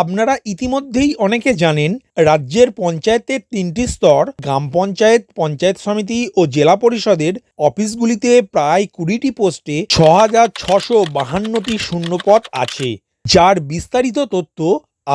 আপনারা ইতিমধ্যেই অনেকে জানেন, রাজ্যের পঞ্চায়েতের তিনটি স্তর, গ্রাম পঞ্চায়েত পঞ্চায়েত সমিতি ও জেলা পরিষদের অফিসগুলিতে প্রায় কুড়িটি পোস্টে ছ হাজার ছশো বাহান্নটি শূন্যপদ আছে। যার বিস্তারিত তথ্য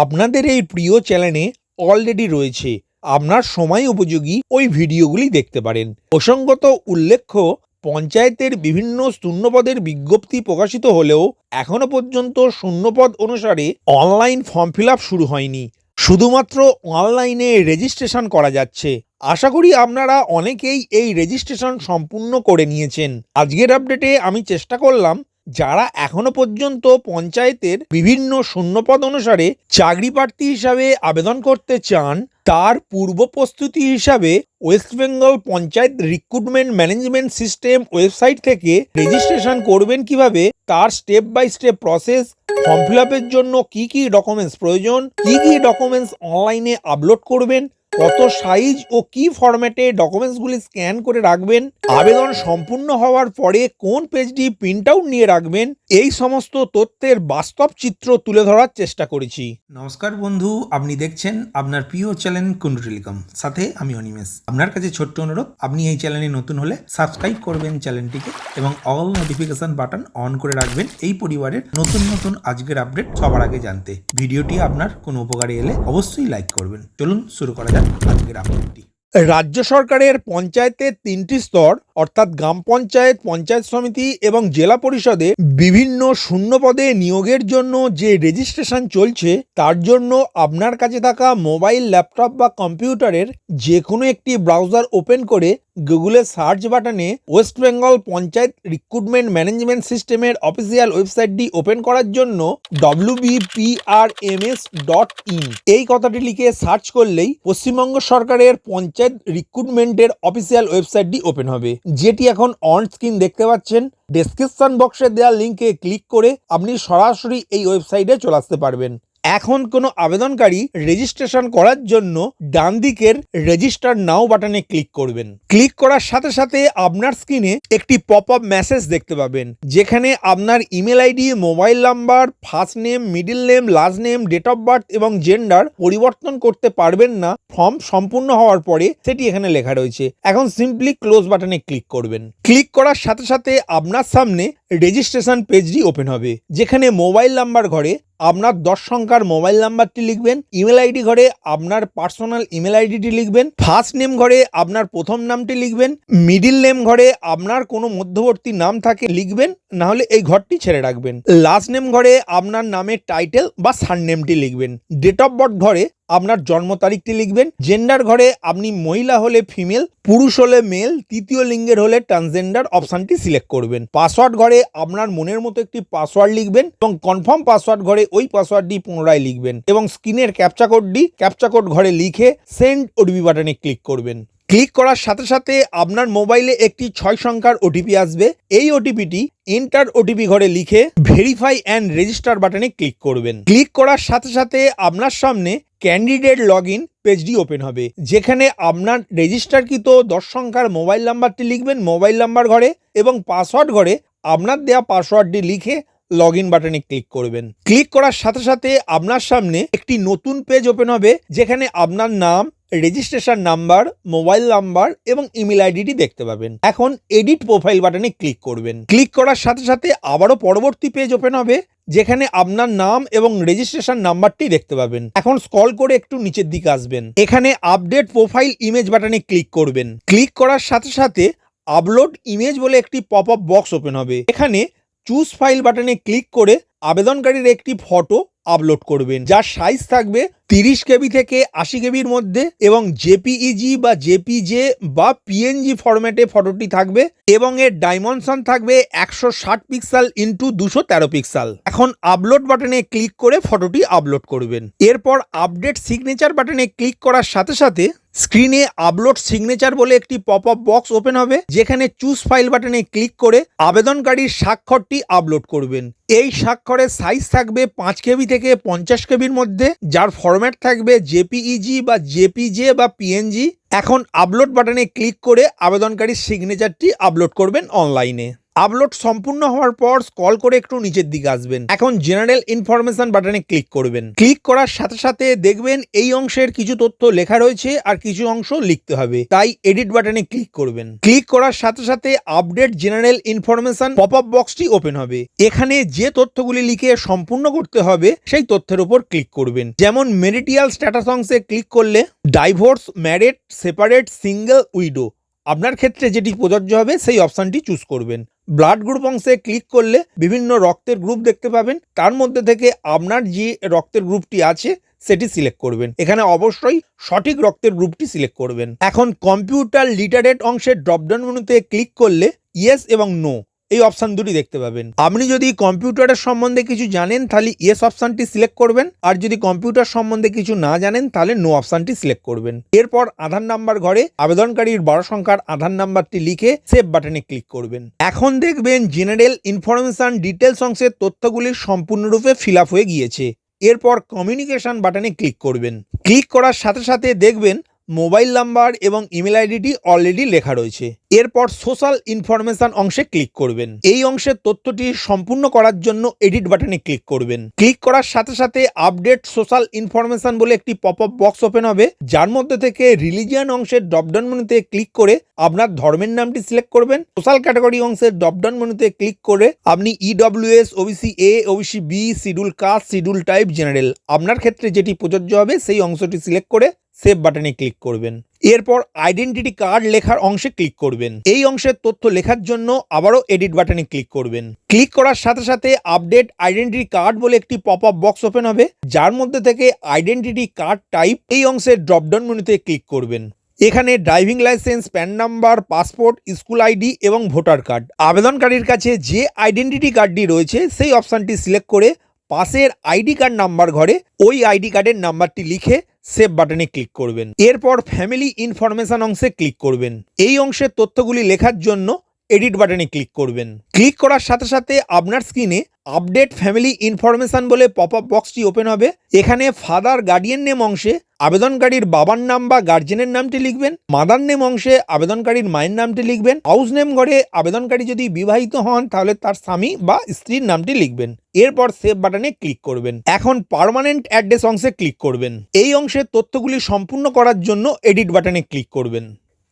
আপনাদের এই প্রিয় চ্যানেলে অলরেডি রয়েছে। আপনার সময় উপযোগী ওই ভিডিওগুলি দেখতে পারেন। প্রসঙ্গত উল্লেখ্য পঞ্চায়েতের বিভিন্ন শূন্যপদের বিজ্ঞপ্তি প্রকাশিত হলেও এখনও পর্যন্ত শূন্যপদ অনুসারে অনলাইন ফর্ম ফিল শুরু হয়নি। শুধুমাত্র অনলাইনে রেজিস্ট্রেশন করা যাচ্ছে। আশা করি আপনারা অনেকেই এই রেজিস্ট্রেশন সম্পূর্ণ করে নিয়েছেন। আজকের আপডেটে আমি চেষ্টা করলাম যারা এখনও পর্যন্ত পঞ্চায়েতের বিভিন্ন শূন্যপদ অনুসারে চাকরি প্রার্থী হিসাবে আবেদন করতে চান, তার পূর্ব প্রস্তুতি হিসাবে West Bengal panchayat recruitment management system website থেকে রেজিস্ট্রেশন করবেন কীভাবে, তার step by step process, form fill জন্য কি কি ডকুমেন্টস প্রয়োজন, কি কি ডকুমেন্টস অনলাইনে আপলোড করবেন কত সাইজ ও কি ফরম্যাটে ডকুমেন্টসগুলি স্ক্যান করে রাখবেন, আবেদন সম্পূর্ণ হওয়ার পরে কোন পেজটি প্রিন্ট আউট নিয়ে রাখবেন, এই সমস্ত তথ্যের বাস্তব চিত্র তুলে ধরার চেষ্টা করেছি। নমস্কার বন্ধু, আপনি দেখছেন আপনার প্রিয় চ্যানেল কুন্ডু টেলিকম। সাথে আমি অনিমেষ। আপনার কাছে ছোট্ট অনুরোধ, আপনি এই চ্যানেলে নতুন হলে সাবস্ক্রাইব করবেন চ্যানেলটিকে এবং অল নোটিফিকেশন বাটন অন করে রাখবেন এই পরিবারের নতুন নতুন আজকের আপডেট সবার আগে জানতে। ভিডিওটি আপনার কোনো উপকারে এলে অবশ্যই লাইক করবেন। চলুন শুরু করা যাক। আজকের আপডেটটি রাজ্য সরকারের পঞ্চায়েতের তিনটি স্তর, অর্থাৎ গ্রাম পঞ্চায়েত পঞ্চায়েত সমিতি এবং জেলা পরিষদে বিভিন্ন শূন্য পদে নিয়োগের জন্য যে রেজিস্ট্রেশন চলছে, তার জন্য আপনার কাছে থাকা মোবাইল, ল্যাপটপ বা কম্পিউটারের যে কোনো একটি ব্রাউজার ওপেন করে গুগলের সার্চ বাটনে West Bengal panchayat recruitment management সিস্টেমের অফিসিয়াল ওয়েবসাইটটি ওপেন করার জন্য ডব্লিউবিপিআরএমএস ডট ইন এই কথাটি লিখে সার্চ করলেই পশ্চিমবঙ্গ সরকারের পঞ্চায়েত রিক্রুটমেন্টের অফিসিয়াল ওয়েবসাইটটি ওপেন হবে। যেটি এখন অন স্ক্রিন দেখতে পাচ্ছেন। ডেসক্রিপশন বক্সে দেওয়া লিঙ্কে ক্লিক করে আপনি সরাসরি এই ওয়েবসাইটে চলে আসতে পারবেন। এখন কোনো আবেদনকারী রেজিস্ট্রেশন করার জন্য ডান দিকের রেজিস্টার নাও বাটনে ক্লিক করবেন। ক্লিক করার সাথে সাথে আপনার স্ক্রিনে একটি পপ আপ মেসেজ দেখতে পাবেন, যেখানে আপনার email ID mobile number first name middle name last name date of birth এবং জেন্ডার পরিবর্তন করতে পারবেন না। ফর্ম সম্পূর্ণ হওয়ার পরে সেটি এখানে লেখা রয়েছে। এখন সিম্পলি ক্লোজ বাটনে ক্লিক করবেন। ক্লিক করার সাথে সাথে আপনার সামনে রেজিস্ট্রেশন পেজটি ওপেন হবে, যেখানে মোবাইল নাম্বার ঘরে আপনার দশ সংখ্যার মোবাইল নাম্বারটি লিখবেন ইমেল আইডি ঘরে আপনার পার্সোনাল ইমেল আইডিটি লিখবেন ফার্স্ট নেম ঘরে আপনার প্রথম নামটি লিখবেন মিডিল নেম ঘরে আপনার কোনো মধ্যবর্তী নাম থাকে লিখবেন না হলে এই ঘরটি ছেড়ে রাখবেন। লাস্ট নেম ঘরে আপনার নামের টাইটেল বা সারনেমটি লিখবেন। ডেট অফ বার্থ ঘরে আপনার জন্ম তারিখটি লিখবেন। জেন্ডার ঘরে আপনি মহিলা হলে ফিমেল পুরুষ হলে মেল তৃতীয় লিঙ্গের হলে ট্রান্সজেন্ডার অপশানটি সিলেক্ট করবেন। পাসওয়ার্ড ঘরে আপনার মনের মতো একটি পাসওয়ার্ড লিখবেন এবং কনফার্ম পাসওয়ার্ড ঘরে ওই পাসওয়ার্ডটি পুনরায় লিখবেন এবং স্ক্রিনের ক্যাপচা কোডটি ক্যাপচা কোড ঘরে লিখে সেন্ড ওটিপি বাটনে ক্লিক করবেন। ক্লিক করার সাথে সাথে আপনার মোবাইলে একটি ছয় সংখ্যার ওটিপি আসবে। এই ওটিপিটি এন্টার ওটিপি ঘরে লিখে ভেরিফাই অ্যান্ড রেজিস্টার বাটনে ক্লিক করবেন। ক্লিক করার সাথে সাথে আপনার সামনে ক্যান্ডিডেট লগ ইন পেজটি ওপেন হবে, যেখানে আপনার রেজিস্টারকৃত দশ সংখ্যার মোবাইল নাম্বারটি লিখবেন মোবাইল নাম্বার ঘরে এবং পাসওয়ার্ড ঘরে আপনার দেওয়া পাসওয়ার্ডটি লিখে লগ ইন বাটনে ক্লিক করবেন। ক্লিক করার সাথে সাথে আপনার সামনে একটি নতুন পেজ ওপেন হবে, যেখানে আপনার নাম রেজিস্ট্রেশন নাম্বার মোবাইল নাম্বার এবং ইমেল আইডিটি দেখতে পাবেন। এখন এডিট প্রোফাইল বাটনে ক্লিক করবেন। ক্লিক করার সাথে সাথে আবারও পরবর্তী পেজ ওপেন হবে, যেখানে আপনার নাম এবং রেজিস্ট্রেশন নাম্বারটি দেখতে পাবেন। এখন স্কল করে একটু নিচের দিকে আসবেন। এখানে আপডেট প্রোফাইল ইমেজ বাটনে ক্লিক করবেন। ক্লিক করার সাথে সাথে আপলোড ইমেজ বলে একটি পপ আপ বক্স ওপেন হবে। এখানে চুজ ফাইল বাটনে ক্লিক করে আবেদনকারীর একটি ফটো আপলোড করবেন। যার সাইজ থাকবে তিরিশ কেবি থেকে আশি কেবির মধ্যে এবং জেপিইজি বা জেপিজে বা পিএনজি ফরম্যাটে ফটোটি থাকবে এবং এর ডাইমেনশন থাকবে একশো ষাট পিক্সেল ইন্টু দুশো তেরো পিক্সেল এখন আপলোড বাটনে ক্লিক করে ফটোটি আপলোড করবেন। এরপর আপডেট সিগনেচার বাটনে ক্লিক করার সাথে সাথে স্ক্রিনে আপলোড সিগনেচার বলে একটি পপ আপ বক্স ওপেন হবে, যেখানে চুজ ফাইল বাটনে ক্লিক করে আবেদনকারীর স্বাক্ষরটি আপলোড করবেন। এই স্বাক্ষরের সাইজ থাকবে পাঁচ কেবি থেকে পঞ্চাশ কেবির মধ্যে, যার ফরম্যাট থাকবে জেপিইজি বা জেপিজে বা পিএনজি এখন আপলোড বাটনে ক্লিক করে আবেদনকারীর সিগনেচারটি আপলোড করবেন অনলাইনে আপলোড সম্পূর্ণ হওয়ার পর স্কল করে একটু নিচের দিকে আসবেন। এখন জেনারেল ইনফরমেশন বাটনে ক্লিক করবেন। ক্লিক করার সাথে সাথে দেখবেন এই অংশের কিছু তথ্য লেখা রয়েছে আর কিছু অংশ লিখতে হবে। তাই এডিট বাটনে ক্লিক করবেন। ক্লিক করার সাথে সাথে update general information pop up বক্সটি open হবে। এখানে যে তথ্যগুলি লিখে সম্পূর্ণ করতে হবে, সেই তথ্যের উপর ক্লিক করবেন। যেমন মেরিটিয়াল স্ট্যাটাস অংশে ক্লিক করলে divorce married separate single widow আপনার ক্ষেত্রে যেটি প্রযোজ্য হবে, সেই অপশানটি চুজ করবেন। ব্লাড গ্রুপ অংশে ক্লিক করলে বিভিন্ন রক্তের গ্রুপ দেখতে পাবেন। তার মধ্যে থেকে আপনার যে রক্তের গ্রুপটি আছে, সেটি সিলেক্ট করবেন। এখানে অবশ্যই সঠিক রক্তের গ্রুপটি সিলেক্ট করবেন। এখন কম্পিউটার লিটারেট অংশের ড্রপডাউন মেনুতে ক্লিক করলে ইয়েস এবং নো। এই অপশান দুটি দেখতে পাবেন। আপনি যদি কম্পিউটারের সম্বন্ধে কিছু জানেন, তাহলে ইয়েস অপশানটি সিলেক্ট করবেন। আর যদি কম্পিউটার সম্বন্ধে কিছু না জানেন, তাহলে নো অপশানটি সিলেক্ট করবেন। এরপর আধার নাম্বার ঘরে আবেদনকারীর বারো সংখ্যার আধার নাম্বারটি লিখে সেভ বাটনে ক্লিক করবেন। এখন দেখবেন জেনারেল ইনফরমেশন ডিটেলস অংশের তথ্যগুলি সম্পূর্ণরূপে ফিল হয়ে গিয়েছে। এরপর কমিউনিকেশন বাটনে ক্লিক করবেন। ক্লিক করার সাথে সাথে দেখবেন মোবাইল নাম্বার এবং ইমেল আইডিটি অলরেডি লেখা রয়েছে। এরপর সোশ্যাল ইনফরমেশন অংশে ক্লিক করবেন। এই অংশের তথ্যটি সম্পূর্ণ করার জন্য এডিট বাটনে ক্লিক করবেন। ক্লিক করার সাথে সাথে আপডেট সোশ্যাল ইনফরমেশন বলে একটি পপ আপ বক্স ওপেন হবে, যার মধ্যে থেকে রিলিজিয়ান অংশের ড্রপডাউন মেনুতে ক্লিক করে আপনার ধর্মের নামটি সিলেক্ট করবেন। সোশ্যাল ক্যাটাগরি অংশের ড্রপডাউন মেনুতে ক্লিক করে আপনি EWS OBC A OBC B schedule caste schedule tribe general আপনার ক্ষেত্রে যেটি প্রযোজ্য হবে, সেই অংশটি সিলেক্ট করে সেভ বাটনে ক্লিক করবেন। এরপর আইডেন্টিটি কার্ড লেখার অংশে ক্লিক করবেন। এই অংশের তথ্য লেখার জন্য আবারও এডিট বাটনে ক্লিক করবেন। ক্লিক করার সাথে সাথে আপডেট আইডেন্টিটি কার্ড বলে একটি পপ আপ বক্স ওপেন হবে, যার মধ্যে থেকে আইডেন্টিটি কার্ড টাইপ এই অংশের ড্রপডাউন মেনুতে ক্লিক করবেন। এখানে driving licence, PAN number, passport, school ID এবং ভোটার কার্ড। আবেদনকারীর কাছে যে আইডেন্টিটি কার্ডটি রয়েছে, সেই অপশানটি সিলেক্ট করে পাশের আইডি কার্ড নাম্বার ঘরে ওই আইডি কার্ডের নাম্বারটি লিখে সেভ বাটনে ক্লিক করবেন। এরপর ফ্যামিলি ইনফরমেশন অংশে ক্লিক করবেন। এই অংশের তথ্যগুলি লেখার জন্য এডিট বাটনে ক্লিক করবেন। ক্লিক করার সাথে সাথে আপনার স্ক্রিনে আপডেট ফ্যামিলি ইনফরমেশন বলে পপ আপ বক্সটি ওপেন হবে। এখানে ফাদার গার্ডিয়ান নেম অংশে আবেদনকারীর বাবার নাম বা গার্জেনের নামটি লিখবেন মাদার নেম অংশে আবেদনকারীর মায়ের নামটি লিখবেন হাউস নেম ঘরে আবেদনকারী যদি বিবাহিত হন তাহলে তার স্বামী বা স্ত্রীর নামটি লিখবেন। এরপর সেভ বাটনে ক্লিক করবেন। এখন পার্মানেন্ট অ্যাড্রেস অংশে ক্লিক করবেন। এই অংশের তথ্যগুলি সম্পূর্ণ করার জন্য এডিট বাটনে ক্লিক করবেন।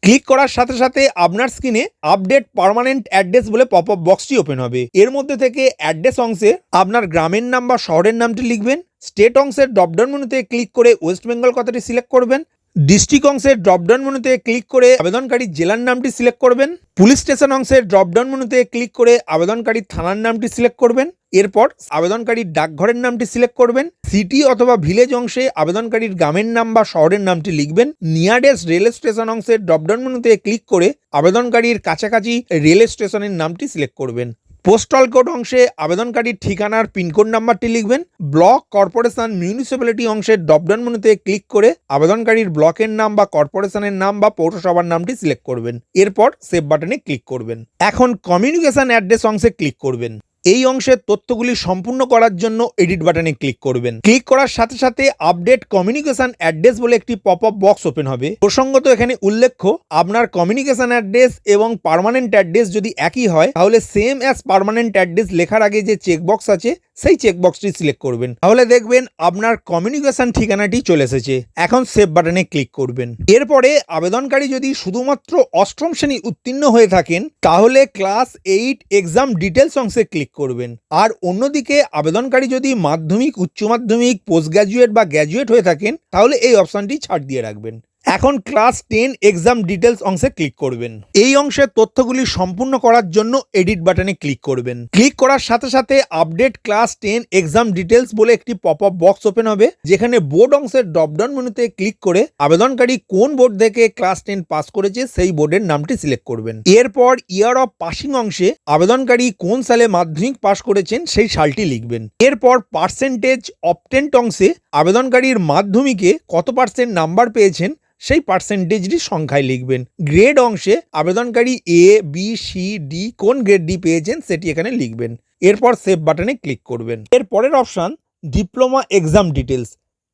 ক্লিক করার সাথে সাথে আপনার স্ক্রিনে আপডেট পারমানেন্ট অ্যাড্রেস বলে পপ আপ বক্সটি ওপেন হবে। এর মধ্যে থেকে অ্যাড্রেস অংশে আপনার গ্রামের নাম বা শহরের নামটি লিখবেন, স্টেট অংশের ড্রপডাউন মেনুতে ক্লিক করে ওয়েস্ট বেঙ্গল কথাটি সিলেক্ট করবেন ডিস্ট্রিক্ট অংশের ড্রপডাউন মেনুতে ক্লিক করে আবেদনকারী জেলার নামটি সিলেক্ট করবেন। পুলিশ স্টেশন অংশের ড্রপডাউন মেনুতে ক্লিক করে আবেদনকারীর থানার নামটি সিলেক্ট করবেন। এরপর আবেদনকারীর ডাকঘরের নামটি সিলেক্ট করবেন। সিটি অথবা ভিলেজ অংশে আবেদনকারীর গ্রামের নাম বা শহরের নামটি লিখবেন। নিয়ারেস্ট রেল স্টেশন অংশের ড্রপডাউন মেনুতে ক্লিক করে আবেদনকারীর কাছাকাছি রেল স্টেশনের নামটি সিলেক্ট করবেন। পোস্টাল কোড অংশে আবেদনকারীর ঠিকানার পিনকোড নাম্বারটি লিখবেন। ব্লক কর্পোরেশন মিউনিসিপ্যালিটি অংশের ডপডাউন মেনুতে ক্লিক করে আবেদনকারীর ব্লকের নাম বা কর্পোরেশনের নাম বা পৌরসভার নামটি সিলেক্ট করবেন। এরপর সেভ বাটনে ক্লিক করবেন। এখন কমিউনিকেশন অ্যাড্রেস অংশে ক্লিক করবেন। এই অংশের তথ্যগুলি সম্পূর্ণ করার জন্য এডিট বাটনে ক্লিক করবেন। ক্লিক করার সাথে সাথে আপডেট কমিউনিকেশন অ্যাড্রেস বলে একটি পপ আপ বক্স ওপেন হবে। প্রসঙ্গত এখানে উল্লেখ্য, আপনার কমিউনিকেশন অ্যাড্রেস এবং পারমানেন্ট অ্যাড্রেস যদি একই হয়, তাহলে সেম অ্যাজ পারমানেন্ট অ্যাড্রেস লেখার আগে যে চেকবক্স আছে সেই চেকবক্সটি সিলেক্ট করবেন। তাহলে দেখবেন আপনার কমিউনিকেশন ঠিকানাটি চলে এসেছে। এখন সেভ বাটনে ক্লিক করবেন। এরপরে আবেদনকারী যদি শুধুমাত্র অষ্টম শ্রেণি উত্তীর্ণ হয়ে থাকেন, তাহলে ক্লাস এইট এক্সাম ডিটেলস অংশে ক্লিক করবেন। আর অন্যদিকে আবেদনকারী যদি মাধ্যমিক, উচ্চ মাধ্যমিক পোস্ট গ্র্যাজুয়েট বা গ্র্যাজুয়েট হয়ে থাকেন, তাহলে এই অপশনটি ছাড় দিয়ে রাখবেন। এখন ক্লাস টেন এক্সাম ডিটেলস অংশে ক্লিক করবেন। এই অংশের তথ্যগুলি সম্পূর্ণ করার জন্য এডিট বাটনে ক্লিক করবেন। ক্লিক করার সাথে সাথে update class ten exam details বলে একটি পপ আপ বক্স ওপেন হবে, যেখানে বোর্ড অংশের ড্রপডাউন মেনুতে ক্লিক করে আবেদনকারী কোন বোর্ড থেকে ক্লাস টেন পাস করেছে সেই বোর্ডের নামটি সিলেক্ট করবেন। এরপর ইয়ার অফ পাসিং অংশে আবেদনকারী কোন সালে মাধ্যমিক পাস করেছেন সেই সালটি লিখবেন। এরপর পার্সেন্টেজ অপটেন্ট অংশে আবেদনকারীর মাধ্যমিকে কত পার্সেন্ট নাম্বার পেয়েছেন সেই পার্সেন্টেজটি সংখ্যায় লিখবেন। গ্রেড অংশে আবেদনকারী এ বি সি ডি কোন গ্রেড ডি পেয়েছেন সেটি এখানে লিখবেন। এরপর সেভ বাটনে ক্লিক করবেন। এর পরের অপশান ডিপ্লোমা এক্সাম ডিটেলস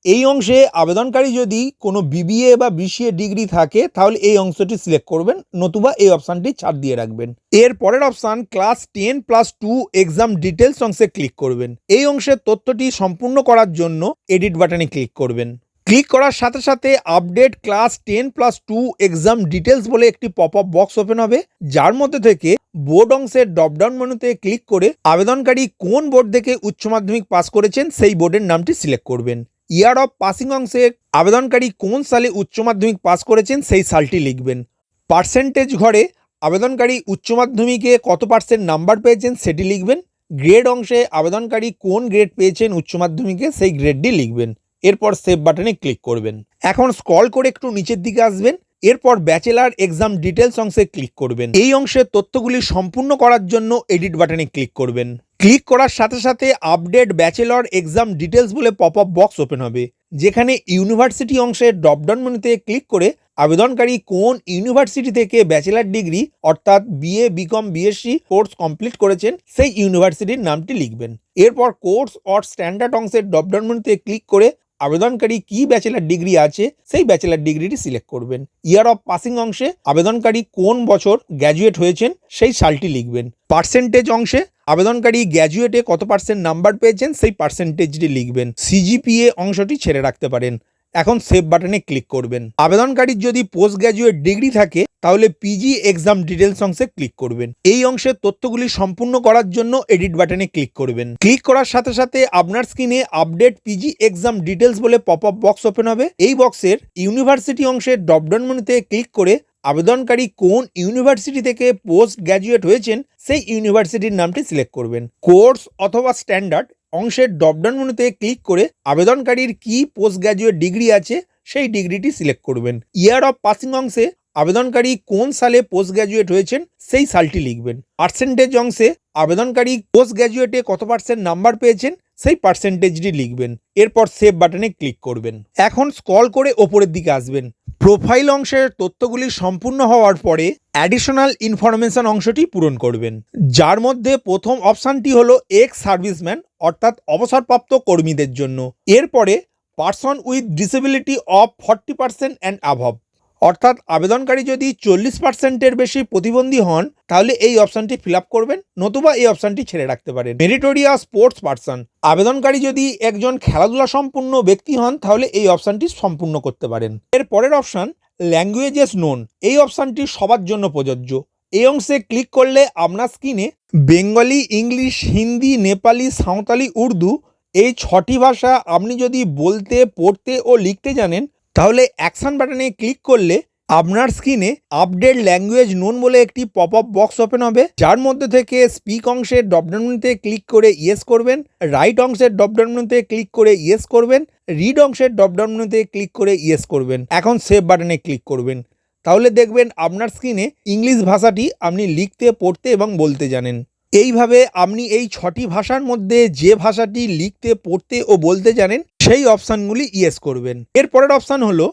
এই অংশে আবেদনকারী যদি কোনো বিবিএ বা বিসিএ ডিগ্রি থাকে, তাহলে এই অংশটি সিলেক্ট করবেন, নতুবা এই অপশানটি ছাড় দিয়ে রাখবেন। এর পরের option class ten plus two exam details অংশে ক্লিক করবেন। এই অংশের তথ্যটি সম্পূর্ণ করার জন্য এডিট বাটনে ক্লিক করবেন। ক্লিক করার সাথে সাথে update class ten plus two exam details বলে একটি পপ আপ বক্স ওপেন হবে, যার মধ্যে থেকে বোর্ড অংশের ড্রপডাউন মেনুতে ক্লিক করে আবেদনকারী কোন বোর্ড থেকে উচ্চ মাধ্যমিক পাস করেছেন সেই বোর্ডের নামটি সিলেক্ট করবেন। ইয়ার অফ পাসিং অংশে আবেদনকারী কোন সালে উচ্চ মাধ্যমিক পাস করেছেন সেই সালটি লিখবেন। পার্সেন্টেজ ঘরে আবেদনকারী উচ্চ মাধ্যমিকে কত পার্সেন্ট নাম্বার পেয়েছেন সেটি লিখবেন। গ্রেড অংশে আবেদনকারী কোন গ্রেড পেয়েছেন উচ্চ মাধ্যমিকে সেই গ্রেডটি লিখবেন। এরপর সেভ বাটনে ক্লিক করবেন। এখন স্ক্রল করে একটু নিচের দিকে আসবেন, এরপর ব্যাচেলার এক্সাম ডিটেলস অংশে ক্লিক করবেন। এই অংশের তথ্যগুলি সম্পূর্ণ করার জন্য এডিট বাটনে ক্লিক করবেন। ক্লিক করার সাথে সাথে আপডেট ব্যাচেলর এক্সাম ডিটেলস বলে পপ আপ বক্স ওপেন হবে, যেখানে ইউনিভার্সিটি অংশের ড্রপডাউন মেনুতে ক্লিক করে আবেদনকারী কোন ইউনিভার্সিটি থেকে ব্যাচেলার ডিগ্রি অর্থাৎ BA BCom BSc course complete করেছেন, সেই ইউনিভার্সিটির নামটি লিখবেন। এরপর কোর্স অর স্ট্যান্ডার্ড অংশের ড্রপডাউন মেনুতে ক্লিক করে আবেদনকারী কি ব্যাচেলার ডিগ্রি আছে, সেই ব্যাচেলার ডিগ্রিটি সিলেক্ট করবেন। ইয়ার অফ পাসিং অংশে আবেদনকারী কোন বছর গ্র্যাজুয়েট হয়েছেন, সেই সালটি লিখবেন। পার্সেন্টেজ অংশে আবেদনকারী গ্র্যাজুয়েটে কত পার্সেন্ট নাম্বার পেয়েছেন, সেই পার্সেন্টেজটি লিখবেন। সিজিপিএ অংশটি ছেড়ে রাখতে পারেন। এখন সেভ বাটনে ক্লিক করবেন। আবেদনকারীর যদি পোস্ট গ্র্যাজুয়েট ডিগ্রি থাকে, তাহলে পিজি এক্সাম ডিটেলস অংশে ক্লিক করবেন। এই অংশের তথ্যগুলি সম্পূর্ণ করার জন্য এডিট বাটনে ক্লিক করবেন। ক্লিক করার সাথে সাথে আপনার স্ক্রিনে আপডেট পিজি এক্সাম ডিটেলস বলে পপ আপ বক্স ওপেন হবে। এই বক্সের ইউনিভার্সিটি অংশের ড্রপডাউন মেনুতে ক্লিক করে আবেদনকারী কোন ইউনিভার্সিটি থেকে পোস্ট গ্র্যাজুয়েট হয়েছেন, সেই ইউনিভার্সিটির নামটি সিলেক্ট করবেন। কোর্স অথবা স্ট্যান্ডার্ড অংশের ডপডাউন মেনুতে ক্লিক করে আবেদনকারীর কি পোস্ট গ্র্যাজুয়েট ডিগ্রি আছে সেই ডিগ্রিটি সিলেক্ট করবেন। ইয়ার অফ পাসিং অংশে আবেদনকারী কোন সালে পোস্ট গ্র্যাজুয়েট হয়েছেন সেই সালটি লিখবেন। পার্সেন্টেজ অংশে আবেদনকারী পোস্ট গ্র্যাজুয়েটে কত পার্সেন্ট নাম্বার পেয়েছেন সেই পার্সেন্টেজটি লিখবেন। এরপর সেভ বাটনে ক্লিক করবেন। এখন স্কল করে ওপরের দিকে আসবেন। প্রোফাইল অংশের তথ্যগুলি সম্পূর্ণ হওয়ার পরে অ্যাডিশনাল ইনফরমেশন অংশটি পূরণ করবেন। যার মধ্যে প্রথম অপশানটি হলো এক্স সার্ভিসম্যান অর্থাৎ অবসরপ্রাপ্ত কর্মীদের জন্য। এরপরে person with disability of forty percent and above অর্থাৎ আবেদনকারী যদি চল্লিশ পার্সেন্টের বেশি প্রতিবন্ধী হন, তাহলে এই অপশানটি ফিল আপ করবেন, নতুবা এই অপশানটি ছেড়ে রাখতে পারেন। Meritorious sports person. আবেদনকারী যদি একজন খেলাধুলা সম্পূর্ণ ব্যক্তি হন, তাহলে এই অপশানটি সম্পূর্ণ করতে পারেন। এর পরের অপশান ল্যাঙ্গুয়েজেস নোন এই অপশানটি সবার জন্য প্রযোজ্য। এই অংশে ক্লিক করলে আপনার স্ক্রিনে বেঙ্গলি, ইংলিশ, হিন্দি, নেপালি, সাঁওতালি, উর্দু এই ছটি ভাষা আপনি যদি বলতে, পড়তে ও লিখতে জানেন তাহলে অ্যাকশন বাটনে ক্লিক করলে আপনার স্ক্রিনে আপডেট ল্যাঙ্গুয়েজ নোন বলে একটি পপ আপ বক্স ওপেন হবে। যার মধ্যে থেকে স্পিক অংশের ডপডাউন মেনুতে ক্লিক করে ইয়েস করবেন রাইট অংশের ডপডাউন মেনুতে ক্লিক করে ইয়েস করবেন রিড অংশের ডপডাউন মেনুতে ক্লিক করে ইয়েস করবেন। এখন সেভ বাটনে ক্লিক করবেন। তাহলে দেখবেন আপনার স্ক্রিনে ইংলিশ ভাষাটি আপনি লিখতে, পড়তে এবং বলতে জানেন। এইভাবে আপনি এই ছটি ভাষার মধ্যে যে ভাষাটি লিখতে, পড়তে ও বলতে জানেন, সেই অপশানগুলি ইয়েস করবেন। এর পরের অপশান হলো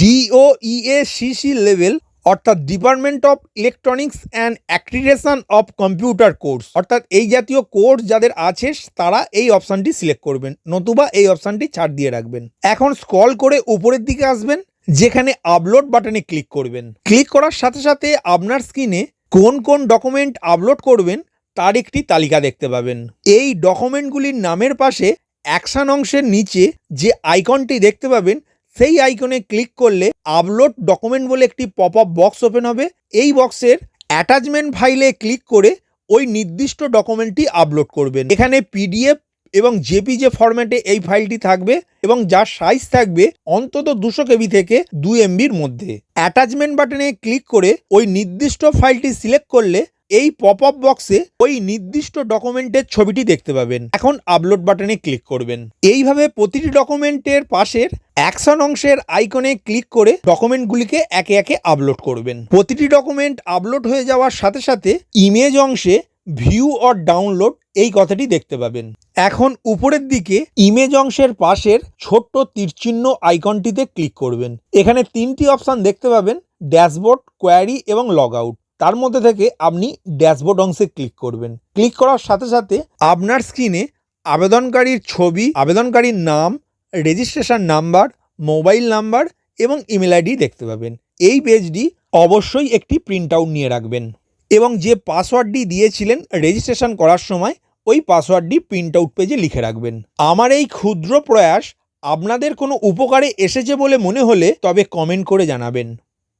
ডিও ইএ সিসি লেভেল অর্থাৎ department of electronics and accreditation of computer course অর্থাৎ এই জাতীয় কোর্স যাদের আছে, তারা এই অপশানটি সিলেক্ট করবেন, নতুবা এই অপশানটি ছাড় দিয়ে রাখবেন। এখন স্ক্রল করে উপরের দিকে আসবেন, যেখানে আপলোড বাটনে ক্লিক করবেন। ক্লিক করার সাথে সাথে আপনার স্ক্রিনে কোন কোন ডকুমেন্ট আপলোড করবেন তার একটি তালিকা দেখতে পাবেন। এই ডকুমেন্টগুলির নামের পাশে অ্যাকশন অংশের নিচে যে আইকনটি দেখতে পাবেন, সেই আইকনে ক্লিক করলে আপলোড ডকুমেন্ট বলে একটি পপ আপ বক্স ওপেন হবে। এই বক্সের অ্যাটাচমেন্ট ফাইলে ক্লিক করে ওই নির্দিষ্ট ডকুমেন্টটি আপলোড করবেন। এখানে পিডিএফ এবং জেপিজে ফরম্যাটে এই ফাইলটি থাকবে এবং যার সাইজ থাকবে অন্তত দুশো কেবি থেকে দুই এমবির মধ্যে। অ্যাটাচমেন্ট বাটনে ক্লিক করে ওই নির্দিষ্ট ফাইলটি সিলেক্ট করলে এই পপ আপ বক্সে ওই নির্দিষ্ট ডকুমেন্টের ছবিটি দেখতে পাবেন। এখন আপলোড বাটনে ক্লিক করবেন। এইভাবে প্রতিটি ডকুমেন্টের পাশের অ্যাকশন অংশের আইকনে ক্লিক করে ডকুমেন্টগুলিকে একে একে আপলোড করবেন। প্রতিটি ডকুমেন্ট আপলোড হয়ে যাওয়ার সাথে সাথে ইমেজ অংশে ভিউ অর ডাউনলোড এই কথাটি দেখতে পাবেন। এখন উপরের দিকে ইমেজ অংশের পাশের ছোট্ট তীরচিহ্ন আইকনটিতে ক্লিক করবেন। এখানে তিনটি অপশান দেখতে পাবেন ড্যাশবোর্ড কোয়ারি এবং লগ আউট তার মধ্যে থেকে আপনি ড্যাশবোর্ড অংশে ক্লিক করবেন। ক্লিক করার সাথে সাথে আপনার স্ক্রিনে আবেদনকারীর ছবি, আবেদনকারীর নাম রেজিস্ট্রেশন নাম্বার মোবাইল নাম্বার এবং ইমেল আইডি দেখতে পাবেন। এই পেজটি অবশ্যই একটি প্রিন্ট আউট নিয়ে রাখবেন এবং যে পাসওয়ার্ডটি দিয়েছিলেন রেজিস্ট্রেশন করার সময়, ওই পাসওয়ার্ডটি প্রিন্ট আউট পেজে লিখে রাখবেন। আমার এই ক্ষুদ্র প্রয়াস আপনাদের কোনো উপকারে এসেছে বলে মনে হলে তবে কমেন্ট করে জানাবেন।